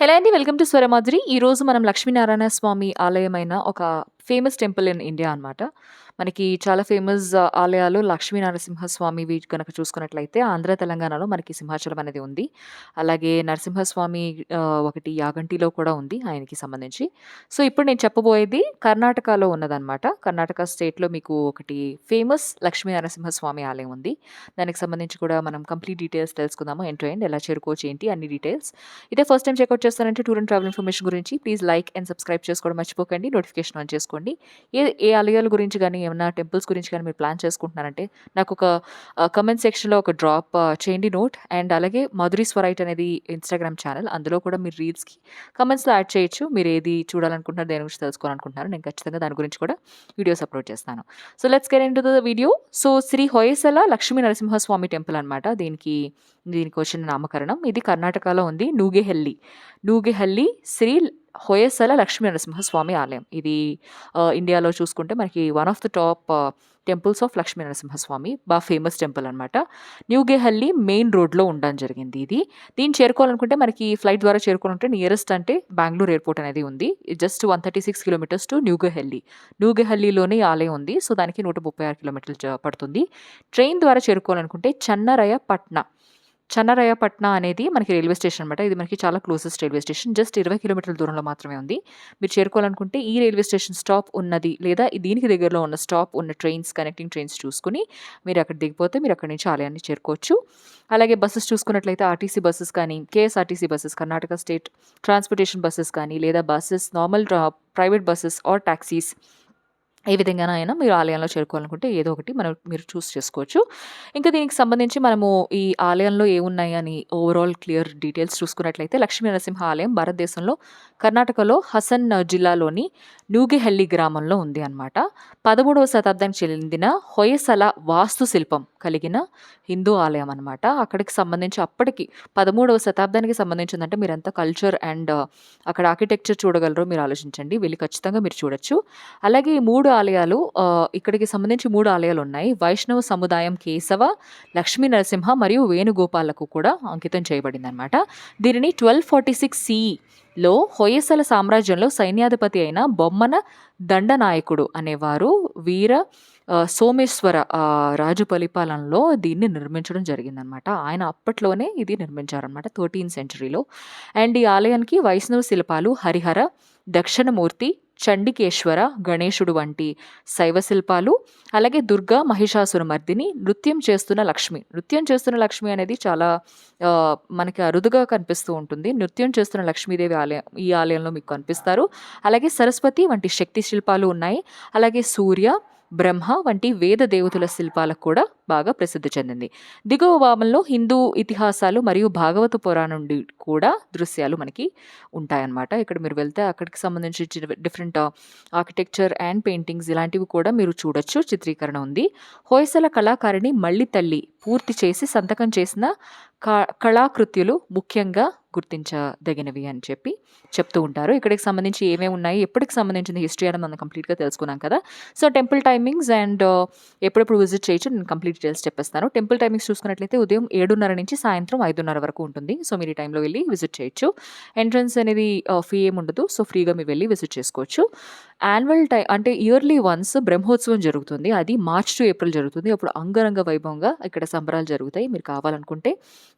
Hello అండి welcome to Swaramadhuri. ఈరోజు మనం లక్ష్మీనారాయణ స్వామి ఆలయమైన ఒక ఫేమస్ టెంపుల్ ఇన్ ఇండియా అన్నమాట. మనకి చాలా ఫేమస్ ఆలయాలు లక్ష్మీ నరసింహస్వామివి కనుక చూసుకున్నట్లయితే ఆంధ్ర తెలంగాణలో మనకి సింహాచలం అనేది ఉంది. అలాగే నరసింహస్వామి ఒకటి యాగంటిలో కూడా ఉంది ఆయనకి సంబంధించి. సో ఇప్పుడు నేను చెప్పబోయేది కర్ణాటకలో ఉన్నదన్నమాట. కర్ణాటక స్టేట్లో మీకు ఒకటి ఫేమస్ లక్ష్మీ నరసింహస్వామి ఆలయం ఉంది. దానికి సంబంధించి కూడా మనం కంప్లీట్ డీటెయిల్స్ తెలుసుకుందాము ఎండ్ టు ఎండ్ ఎలా చేరుకోవచ్చు ఏంటి అన్ని డీటెయిల్స్ ఇదే ఫస్ట్ టైం చెక్అవుట్ చేస్తానంటే టూర్ అండ్ ట్రావెల్ ఇన్ఫర్మేషన్ గురించి ప్లీజ్ లైక్ అండ్ సబ్స్క్రైబ్ చేసుకోవడం మర్చిపోకండి. నోటిఫికేషన్ ఆన్ చేసుకోండి. ఏ ఏ ఆలయాల గురించి కానీ ఏమైనా టెంపుల్స్ గురించి కానీ మీరు ప్లాన్ చేసుకుంటున్నారంటే నాకు ఒక కమెంట్ సెక్షన్లో ఒక డ్రాప్ చేయండి నోట్ అండ్ అలాగే మధురి స్వరైట్ అనేది ఇన్స్టాగ్రామ్ ఛానల్ అందులో కూడా మీరు రీల్స్కి కమెంట్స్లో యాడ్ చేయొచ్చు. మీరు ఏది చూడాలనుకుంటున్నారు దేని గురించి తెలుసుకోవాలనుకుంటున్నారు నేను ఖచ్చితంగా దాని గురించి కూడా వీడియోస్ అప్లోడ్ చేస్తాను. So let's get into the video so Shri Hoysala Lakshmi Narasimhaswamy temple అనమాట దీనికి దీనికి వచ్చిన నామకరణం. ఇది కర్ణాటకలో ఉంది. నూగేహల్లి. నూగెహల్లి శ్రీ హొయసల లక్ష్మీ నరసింహస్వామి ఆలయం. ఇది ఇండియాలో చూసుకుంటే మనకి one of the top temples of Lakshmi Narasimhaswamy బాగా ఫేమస్ టెంపుల్ అనమాట న్యూగెహల్లి మెయిన్ రోడ్లో ఉండడం జరిగింది ఇది. దీన్ని చేరుకోవాలనుకుంటే మనకి ఫ్లైట్ ద్వారా చేరుకోవాలంటే నియరెస్ట్ అంటే బెంగళూరు ఎయిర్పోర్ట్ అనేది ఉంది. Just one thirty six kilometres to Nuggehalli న్యూగెహల్లీలోనే ఆలయం ఉంది. సో దానికి నూట ముప్పై ఆరు కిలోమీటర్లు పడుతుంది. ట్రైన్ ద్వారా చేరుకోవాలనుకుంటే చెన్నరయ పట్న చన్నరాయపట్న అనేది మనకి రైల్వే స్టేషన్ అనమాట ఇది మనకి చాలా క్లోజెస్ట్ రైల్వే స్టేషన్. జస్ట్ ఇరవై కిలోమీటర్ల దూరంలో మాత్రమే ఉంది. మీరు చేరుకోవాలనుకుంటే ఈ రైల్వే స్టేషన్ స్టాప్ ఉన్నది లేదా దీనికి దగ్గరలో ఉన్న స్టాప్ ఉన్న ట్రైన్స్ కనెక్టింగ్ ట్రైన్స్ చూసుకుని మీరు అక్కడ దిగిపోతే మీరు అక్కడి నుంచి ఆలయాన్ని చేరుకోవచ్చు. అలాగే బస్సెస్ చూసుకున్నట్లయితే ఆర్టీసీ బస్సెస్ కానీ KSRTC buses Karnataka state transportation buses కానీ లేదా buses normal private buses or taxis ఏ విధంగానైనా మీరు ఆలయంలో చేరుకోవాలనుకుంటే ఏదో ఒకటి మనం మీరు చూస్ చేసుకోవచ్చు. ఇంకా దీనికి సంబంధించి మనము ఈ ఆలయంలో ఏమున్నాయి అని ఓవరాల్ క్లియర్ డీటెయిల్స్ చూసుకున్నట్లయితే లక్ష్మీ నరసింహ ఆలయం భారతదేశంలో కర్ణాటకలో హసన్ జిల్లాలోని నూగిహల్లి గ్రామంలో ఉంది అనమాట పదమూడవ శతాబ్దానికి చెందిన హొయసల వాస్తుశిల్పం కలిగిన హిందూ ఆలయం అనమాట అక్కడికి సంబంధించి అప్పటికి పదమూడవ శతాబ్దానికి సంబంధించిందంటే మీరంతా కల్చర్ అండ్ అక్కడ ఆర్కిటెక్చర్ చూడగలరో మీరు ఆలోచించండి. వెళ్ళి ఖచ్చితంగా మీరు చూడొచ్చు. అలాగే ఈ మూడు ఆలయాలు ఇక్కడికి సంబంధించి మూడు ఆలయాలు ఉన్నాయి. వైష్ణవ సముదాయం కేశవ లక్ష్మీ నరసింహ మరియు వేణుగోపాలకు కూడా అంకితం చేయబడింది అనమాట దీనిని ట్వెల్వ్ ఫార్టీ సిక్స్ సిలో హొయసల సామ్రాజ్యంలో సైన్యాధిపతి అయిన బొమ్మన దండనాయకుడు అనేవారు వీర సోమేశ్వర రాజు పరిపాలనలో దీన్ని నిర్మించడం జరిగిందనమాట ఆయన అప్పట్లోనే ఇది నిర్మించారనమాట థర్టీన్ సెంచరీలో. అండ్ ఈ ఆలయానికి వైష్ణవ శిల్పాలు హరిహర దక్షిణమూర్తి చండికేశ్వర గణేశుడు వంటి శైవ శిల్పాలు అలాగే దుర్గా మహిషాసుర మర్దిని నృత్యం చేస్తున్న లక్ష్మి. నృత్యం చేస్తున్న లక్ష్మి అనేది చాలా మనకి అరుదుగా కనిపిస్తూ ఉంటుంది. నృత్యం చేస్తున్న లక్ష్మీదేవి ఆలయం ఈ ఆలయంలో మీకు కనిపిస్తారు. అలాగే సరస్వతి వంటి శక్తి శిల్పాలు ఉన్నాయి. అలాగే సూర్య బ్రహ్మ వంటి వేద దేవతల శిల్పాలకు కూడా బాగా ప్రసిద్ధి చెందింది. దిగువ భాగంలో హిందూ ఇతిహాసాలు మరియు భాగవత పురాణం నుండి కూడా దృశ్యాలు మనకి ఉంటాయన్నమాట. ఇక్కడ మీరు వెళ్తే అక్కడికి సంబంధించి డిఫరెంట్ ఆర్కిటెక్చర్ అండ్ పెయింటింగ్స్ ఇలాంటివి కూడా మీరు చూడొచ్చు. చిత్రీకరణ ఉంది. హోయసల కళాకారిణి మళ్ళీ తల్లి పూర్తి చేసి సంతకం చేసిన కళాకృత్యులు ముఖ్యంగా గుర్తించదగినవి అని చెప్పి చెప్తూ ఉంటారు. ఇక్కడికి సంబంధించి ఏమేమి ఉన్నాయి? ఎప్పటికి సంబంధించిన హిస్టరీ అని మనం కంప్లీట్గా తెలుసుకున్నాం కదా. సో టెంపుల్ టైమింగ్స్ అండ్ ఎప్పుడెప్పుడు విజిట్ చేయొచ్చు నేను కంప్లీట్ డీటెయిల్స్ చెప్పేస్తాను. టెంపుల్ టైమింగ్స్ చూసుకున్నట్లయితే ఉదయం ఏడున్నర నుంచి సాయంత్రం ఐదున్నర వరకు ఉంటుంది. సో మీరు ఈ టైంలో వెళ్ళి విజిట్ చేయొచ్చు. ఎంట్రన్స్ అనేది uh, ఫీ ఏమి ఉండదు. సో ఫ్రీగా మీరు వెళ్ళి విజిట్ చేసుకోవచ్చు. యాన్యువల్ టై అంటే ఇయర్లీ వన్స్ బ్రహ్మోత్సవం జరుగుతుంది. అది మార్చ్ టు ఏప్రిల్ జరుగుతుంది. అప్పుడు అంగరంగ వైభవంగా ఇక్కడ సంబరాలు జరుగుతాయి. మీరు కావాలనుకుంటే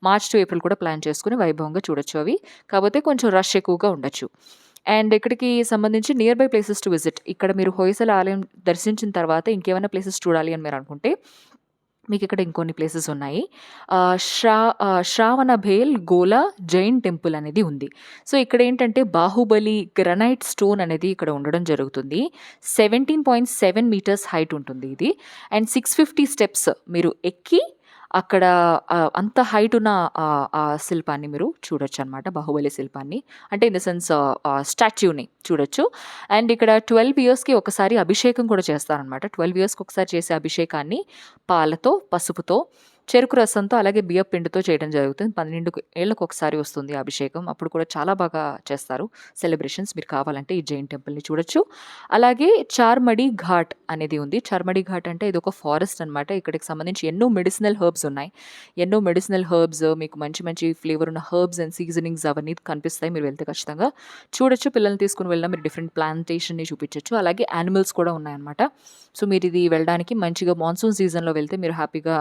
మార్చ్ టు ఏప్రిల్ కూడా ప్లాన్ చేసుకుని వైభవంగా చూడొచ్చు. అవి కాకపోతే కొంచెం రష్ ఎక్కువగా ఉండొచ్చు. అండ్ ఇక్కడికి సంబంధించి nearby places to visit ఇక్కడ మీరు హోయసల ఆలయం దర్శించిన తర్వాత ఇంకేమైనా ప్లేసెస్ చూడాలి అని మీరు అనుకుంటే మీకు ఇక్కడ ఇంకొన్ని ప్లేసెస్ ఉన్నాయి. శ్రా శ్రావణ భేల్ గోలా జైన్ టెంపుల్ అనేది ఉంది. సో ఇక్కడ ఏంటంటే బాహుబలి గ్రనైట్ స్టోన్ అనేది ఇక్కడ ఉండడం జరుగుతుంది. Seventeen point seven metres height ఉంటుంది ఇది. అండ్ సిక్స్ ఫిఫ్టీ స్టెప్స్ మీరు ఎక్కి అక్కడ అంత హైట్ ఉన్న ఆ, ఆ శిల్పాన్ని మీరు చూడొచ్చు అనమాట బాహుబలి శిల్పాన్ని. అంటే ఇన్ ద సెన్స్ స్టాచ్యూని చూడొచ్చు. అండ్ ఇక్కడ ట్వెల్వ్ ఇయర్స్కి ఒకసారి అభిషేకం కూడా చేస్తారనమాట ట్వెల్వ్ ఇయర్స్కి ఒకసారి చేసే అభిషేకాన్ని పాలతో పసుపుతో చెరుకు రసంతో అలాగే బియ్యపు పిండితో చేయడం జరుగుతుంది. పన్నెండు ఏళ్ళకు ఒకసారి వస్తుంది అభిషేకం. అప్పుడు కూడా చాలా బాగా చేస్తారు సెలబ్రేషన్స్. మీరు కావాలంటే ఈ జైన్ టెంపుల్‌ని చూడొచ్చు. అలాగే చార్మడి ఘాట్ అనేది ఉంది. చార్మడి ఘాట్ అంటే ఇది ఒక ఫారెస్ట్ అనమాట. ఇక్కడికి సంబంధించి ఎన్నో మెడిసినల్ హెర్బ్స్ ఉన్నాయి. ఎన్నో మెడిసినల్ హెర్బ్స్ మీకు మంచి మంచి ఫ్లేవర్ ఉన్న హెర్బ్స్ అండ్ సీజనింగ్స్ అవన్నీ కనిపిస్తాయి. మీరు వెళ్తే ఖచ్చితంగా చూడొచ్చు. పిల్లల్ని తీసుకుని వెళ్ళినా మీరు డిఫరెంట్ ప్లాంటేషన్‌ని చూపించొచ్చు. అలాగే యానిమల్స్ కూడా ఉన్నాయన్నమాట. సో, మీరు ఇది వెళ్ళడానికి మంచిగా మాన్సూన్ సీజన్‌లో వెళ్తే మీరు హ్యాపీగా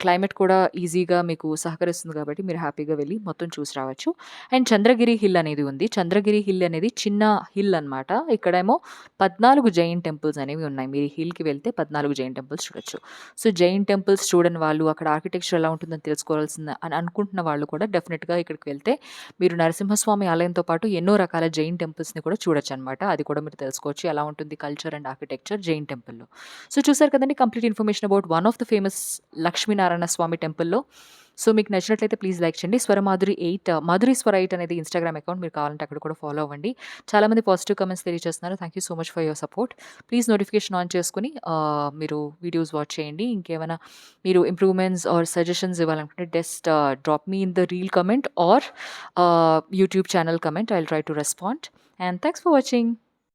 క్లైమ్ క్లైమేట్ కూడా ఈజీగా మీకు సహకరిస్తుంది కాబట్టి మీరు హ్యాపీగా వెళ్ళి మొత్తం చూసి రావచ్చు. అండ్ చంద్రగిరి హిల్ అనేది ఉంది. చంద్రగిరి హిల్ అనేది చిన్న హిల్ అనమాట. ఇక్కడేమో 14 జైన్ టెంపుల్స్ అనేవి ఉన్నాయి. మీరు హిల్‌కి వెళ్తే 14 జైన్ టెంపుల్స్ చూడొచ్చు. సో, జైన్ టెంపుల్స్ చూడని వాళ్ళు, అక్కడ ఆర్కిటెక్చర్ ఎలా ఉంటుందని తెలుసుకోవాల్సింది అని అనుకుంటున్న వాళ్ళు కూడా డెఫినెట్గా ఇక్కడికి వెళ్తే మీరు నరసింహస్వామి ఆలయంతో పాటు ఎన్నో రకాల జైన్ టెంపుల్స్‌ని కూడా చూడొచ్చు అనమాట అది కూడా మీరు తెలుసుకోవచ్చు. ఎలా ఉంటుంది కల్చర్ అండ్ ఆర్కిటెక్చర్ జైన్ టెంపుల్‌లో. సో, చూసారు కదండి complete information about one of the famous Lakshminarayana Swamy టెంపుల్‌లో. సో, మీకు నచ్చినట్లయితే ప్లీజ్ లైక్ చేయండి. స్వరమాధురి ఎయిట్ మాధురి స్వర ఎయిట్ అనేది ఇన్‌స్టాగ్రామ్ అకౌంట్. మీరు కావాలంటే అక్కడ కూడా ఫాలో అవ్వండి. చాలామంది పాజిటివ్ కమెంట్స్ తెలియజేస్తున్నారు. Thank you so much for your support. Please notification on చేసుకొని మీరు వీడియోస్ వాచ్ చేయండి. ఇంకేమైనా మీరు ఇంప్రూవ్‌మెంట్స్ ఆర్ సజెషన్స్ ఇవ్వాలనుకుంటే just drop me in the reel comment or YouTube channel comment I will try to respond. And thanks for watching.